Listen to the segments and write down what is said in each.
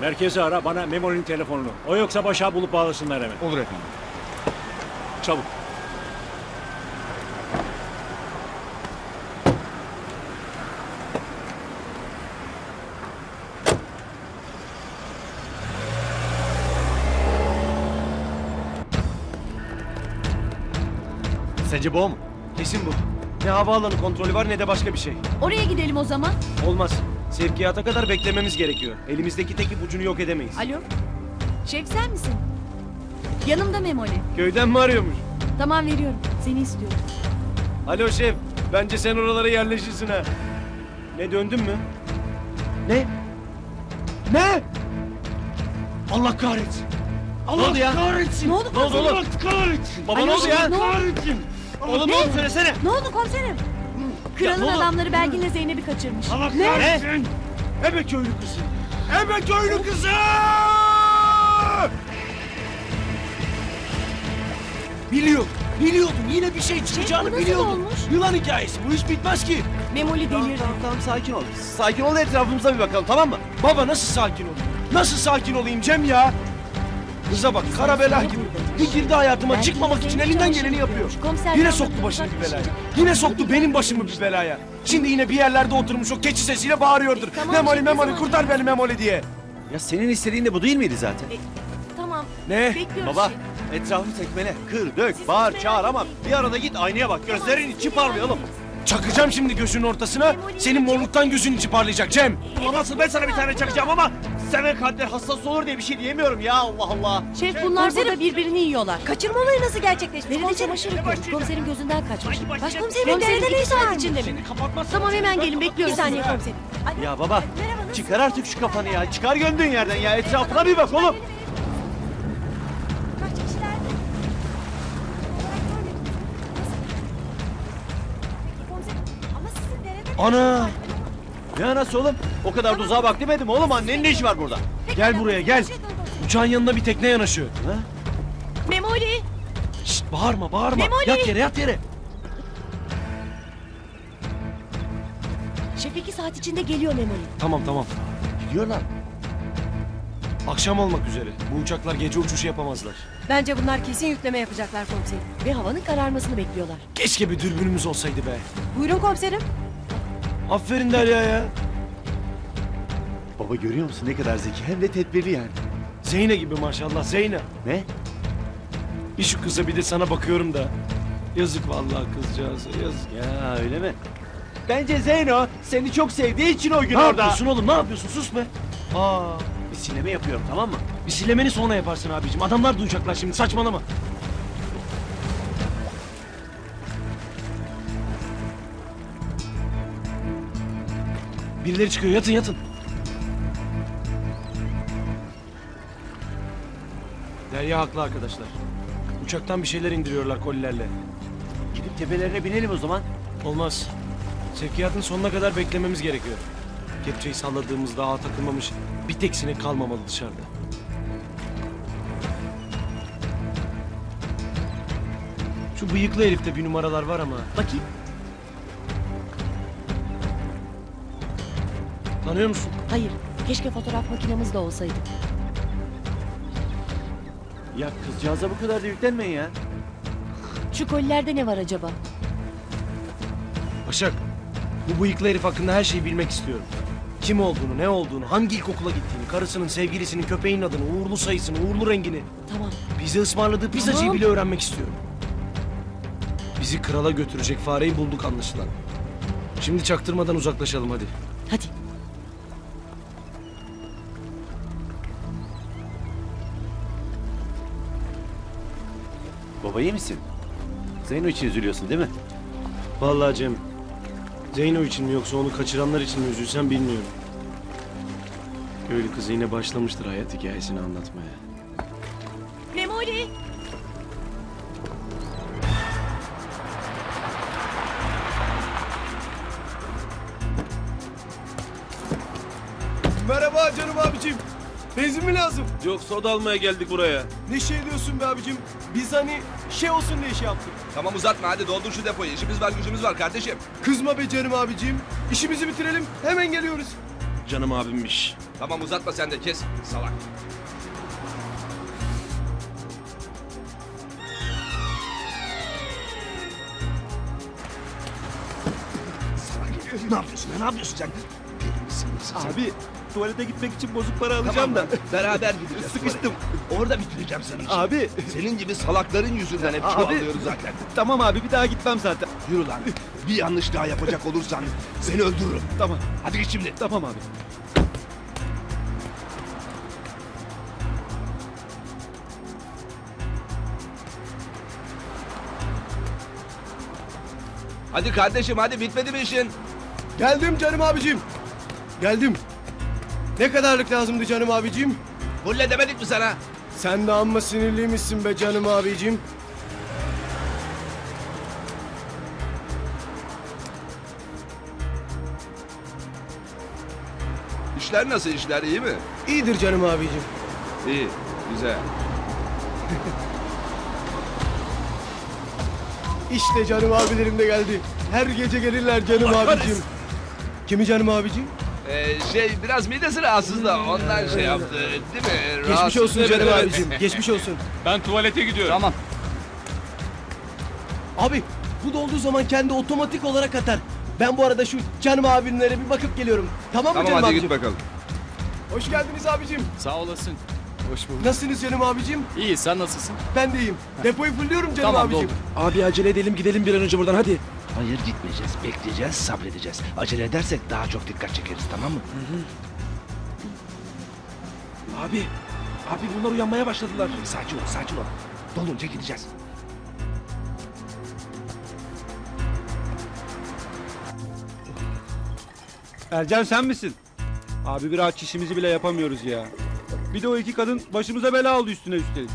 Merkezi ara bana Memoli'nin telefonunu. O yoksa başa bulup bağlasınlar hemen. Olur efendim. Çabuk. Sence bu o mu? Kesin bu. Ne havaalanı kontrolü var ne de başka bir şey. Oraya gidelim o zaman. Olmaz. Sevkiyata kadar beklememiz gerekiyor. Elimizdeki tek ipucunu yok edemeyiz. Alo. Şef sen misin? Yanımda Memoli. Köyden mi arıyormuş? Tamam veriyorum. Seni istiyorum. Alo şef. Bence sen oralara yerleşirsin ha. Ne döndün mü? Ne? Ne? Allah kahretsin. Allah oldu ya? kahretsin. Ne oldu Ne oldu oğlum? kahretsin. Baba ne oldu ya? Ne oldu? Kahretsin. Oğlum ne oldu söylesene. Ne oldu komiserim? Kralın ne oldu? adamları Belgin'le Zeynep'i kaçırmış. Allah Ne? kahretsin. Ebe köylü kızı. Ebe köylü kızı. Biliyordum. Biliyordum. Yine bir şey çıkacağını bu nasıl biliyordum. olmuş? Yılan hikayesi. Bu iş bitmez ki. Memoli Tamam, delirdi. tamam, tamam sakin ol. Sakin ol da etrafımıza bir bakalım tamam mı? Baba nasıl sakin olayım? Nasıl sakin olayım Cem ya? Kıza bak kara bela gibi. Bir girdi hayatıma çıkmamak için elinden geleni yapıyor. Komiser Yine soktu başını bir belaya. Yine soktu benim başımı bir belaya. Şimdi yine bir yerlerde oturmuş o keçi sesiyle bağırıyordur. Tamam, Memoli şimdi Memoli kurtar beni Memoli diye. Ya senin istediğin de bu değil miydi zaten? Tamam. Ne? Bekliyoruz Baba şef. etrafı tekmele, kır, dök, bağır, çağır ama bir arada git aynaya bak. Gözlerin içi parlıyor oğlum. Çakacağım şimdi gözünün ortasına. Senin morluktan gözün içi parlayacak Cem. Ulan nasıl ben sana bir tane çakacağım ama seven kalpler hassas olur diye bir şey diyemiyorum ya Allah Allah. Şef bunlar burada birbirini yiyorlar. Kaçırma olayı nasıl? Nerede Komiserim, çamaşır yıkıyormuş. Komiserin gözünden kaçmış. Başkomiserim nerede ne işi saat var? içinde mi? Tamam hemen gelin Bir bekliyoruz. saniye sizi. komiserim. Ya baba çıkar artık şu kafanı ya. Çıkar gömdüğün yerden ya. Etrafına bir bak oğlum. Kaç kişilerdi? Komiserim, ama sizin derede... Ana! Ne anası oğlum? O kadar tuzağa bak demedim oğlum. Annenin ne işi var burada? Gel buraya gel. Uçağın yanında bir tekne yanaşıyor. Ha? Memoli. Şşt bağırma bağırma. Memoli! Yat yere yat yere. Şef iki saat içinde geliyor Memoli. Tamam tamam. Gidiyorlar. Akşam olmak üzere. Bu uçaklar gece uçuşu yapamazlar. Bence bunlar kesin yükleme yapacaklar komiserim. Ve havanın kararmasını bekliyorlar. Keşke bir dürbünümüz olsaydı be. Buyurun komiserim. Aferin Derya ya. Baba görüyor musun ne kadar zeki hem de tedbirli yani. Zeyne gibi maşallah Zeyne. Ne? Bir şu kıza bir de sana bakıyorum da. Yazık vallahi kızcağıza yazık. Ya öyle mi? Bence Zeyno seni çok sevdiği için o gün Ne orada. yapıyorsun oğlum ne yapıyorsun sus be. Aa, Bir sinema yapıyorum tamam mı? bir silemeni sonra yaparsın abicim. Adamlar duyacaklar şimdi saçmalama. Birileri çıkıyor yatın yatın. Derya haklı arkadaşlar. Uçaktan bir şeyler indiriyorlar kolilerle. Gidip tepelerine binelim o zaman. Olmaz. Sevkiyatın sonuna kadar beklememiz gerekiyor. Kepçeyi salladığımızda ağa takılmamış bir tek sinek kalmamalı dışarıda. Şu bıyıklı herifte bir numaralar var ama. Bakayım. Tanıyor musun? Hayır. Keşke fotoğraf makinemiz de olsaydı. Ya kızcağıza bu kadar da yüklenmeyin ya. Şu kolilerde ne var acaba? Başak, bu bıyıklı herif hakkında her şeyi bilmek istiyorum. Kim olduğunu, ne olduğunu, hangi ilkokula gittiğini, karısının, sevgilisinin, köpeğin adını, uğurlu sayısını, uğurlu rengini, Tamam. bize ısmarladığı pizzacıyı Tamam. bile öğrenmek istiyorum. Bizi krala götürecek fareyi bulduk anlaşılan. Şimdi çaktırmadan uzaklaşalım hadi. Hadi. Baba iyi misin? Zeyno için üzülüyorsun değil mi? Vallahi Cem, Zeyno için mi yoksa onu kaçıranlar için mi üzülsem bilmiyorum. Köylü kızı yine başlamıştır hayat hikayesini anlatmaya. Memoli. Merhaba canım abicim. Benzin mi lazım? Yok soda almaya geldik buraya. Ne şey diyorsun be abicim? Biz hani şey olsun diye şey yaptık. Tamam uzatma hadi doldur şu depoyu. İşimiz var gücümüz var kardeşim. Kızma be canım abicim. İşimizi bitirelim hemen geliyoruz. Canım abimmiş. Tamam uzatma sen de kes. Salak. Ne yapıyorsun ya? Ne yapıyorsun sen? Abi tuvalete gitmek için bozuk para alacağım da da. beraber gideceğiz. Sıkıştım. Orada bitireceğim senin işini. Abi Senin gibi salakların yüzünden hep Abi. çuvallıyoruz zaten. tamam abi bir daha gitmem zaten. Yürü lan. Bir yanlış daha yapacak olursan seni öldürürüm. Tamam Hadi git şimdi. tamam abi. Hadi kardeşim hadi bitmedi mi işin? Geldim canım abicim. Geldim. Ne kadarlık lazımdı canım abicim? Hulle demedik mi sana? Sen de amma sinirliymişsin be canım abicim. İşler nasıl işler iyi mi? İyidir canım abicim. İyi. Güzel. İşte canım abilerim de geldi. Her gece gelirler canım abicim. Kimi canım abicim? Ee, şey biraz midesi rahatsız da ondan şey yaptı değil mi? Geçmiş Rahatsız. olsun Evet, canım evet. abicim. Geçmiş olsun. Ben tuvalete gidiyorum. Tamam. Abi bu dolduğu zaman kendi otomatik olarak atar. Ben bu arada şu canım abimlere bir bakıp geliyorum. Tamam mı Tamam canım hadi abicim? git bakalım. Hoş geldiniz abicim. Sağ olasın. Hoş bulduk. Nasılsınız canım abicim? İyi sen nasılsın? Ben de iyiyim. Depoyu fulluyorum canım Tamam, abicim. Abi acele edelim gidelim bir an önce buradan hadi. Hayır gitmeyeceğiz. Bekleyeceğiz, sabredeceğiz. Acele edersek daha çok dikkat çekeriz tamam mı? Abi. Abi bunlar uyanmaya başladılar. Sakin ol, sakin ol. Dolunca gideceğiz. Ercan sen misin? Abi bir aç işimizi bile yapamıyoruz ya. Bir de o iki kadın başımıza bela oldu üstüne üstelik.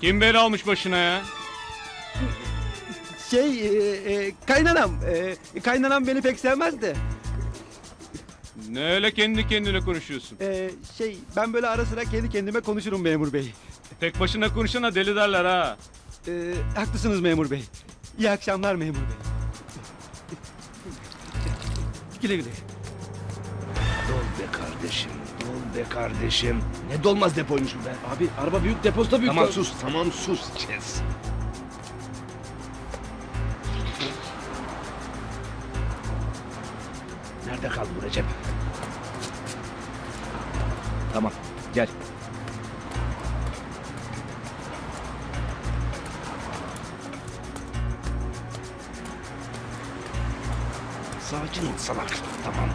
Kim bela almış başına ya? Şey e, kaynanam. kaynanam beni pek sevmez de. Ne öyle kendi kendine konuşuyorsun? şey ben böyle ara sıra kendi kendime konuşurum memur bey. Tek başına konuşana deli derler ha. haklısınız memur bey. İyi akşamlar memur bey. Güle güle. Dol be kardeşim, dol be kardeşim. Ne dolmaz depoymuş bu be. Abi araba büyük depozita büyük. Tamam sus, tamam sus. Kes. Gel. Sakin ol salak. Tamam.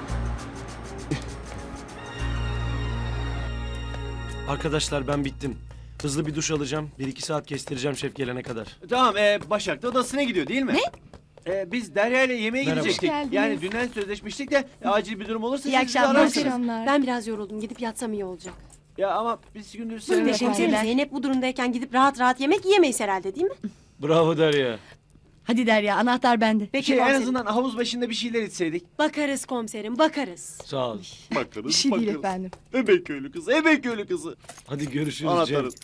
Arkadaşlar ben bittim. Hızlı bir duş alacağım. Bir iki saat kestireceğim şef gelene kadar. Tamam e, Başak da odasına gidiyor değil mi? Ne? E, biz Derya ile yemeğe Merhaba. gidecektik. Hoş geldiniz. Yani dünden sözleşmiştik de e, acil bir durum olursa İyi siz bizi akşamlar. ararsınız. Ben biraz yoruldum. Gidip yatsam iyi olacak. Ya ama biz gündüz seninle komiserim. teşekkürler. Zeynep bu durumdayken gidip rahat rahat yemek yiyemeyiz herhalde değil mi? Bravo Derya. Hadi Derya anahtar bende. Peki şey, en azından havuz başında bir şeyler içseydik. Bakarız komiserim bakarız. Sağ ol. Bakarız, Bir şey değil efendim. Ebeköylü kızı, Ebeköylü kızı. Hadi görüşürüz Anahtarız.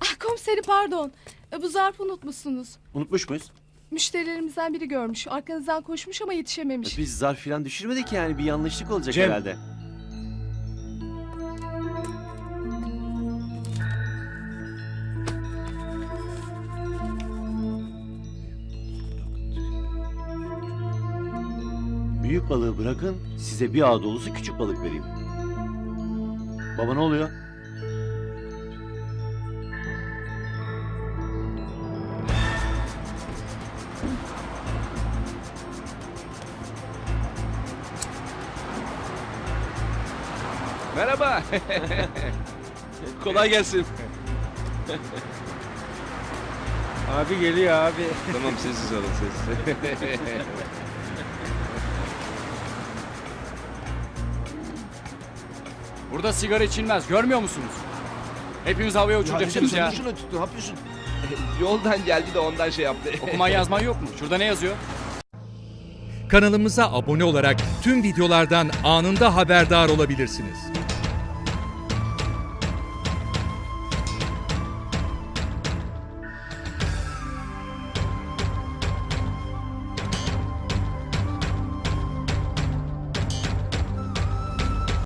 Ah komiserim pardon. E, bu zarfı unutmuşsunuz. Unutmuş muyuz? Müşterilerimizden biri görmüş. Arkanızdan koşmuş ama yetişememiş. Biz zarf falan düşürmedik yani bir yanlışlık olacak Cem. herhalde. Büyük balığı bırakın, size bir ağ dolusu küçük balık vereyim. Baba ne oluyor? Merhaba. Kolay gelsin. Abi geliyor abi. tamam sessiz olun sessiz. Burada sigara içilmez görmüyor musunuz? Hepimiz havaya uçuracaksınız ya. Şunu tut, ne yapıyorsun? Yoldan geldi de ondan şey yaptı. Okuman yazman yok mu? Şurada ne yazıyor? Kanalımıza abone olarak tüm videolardan anında haberdar olabilirsiniz.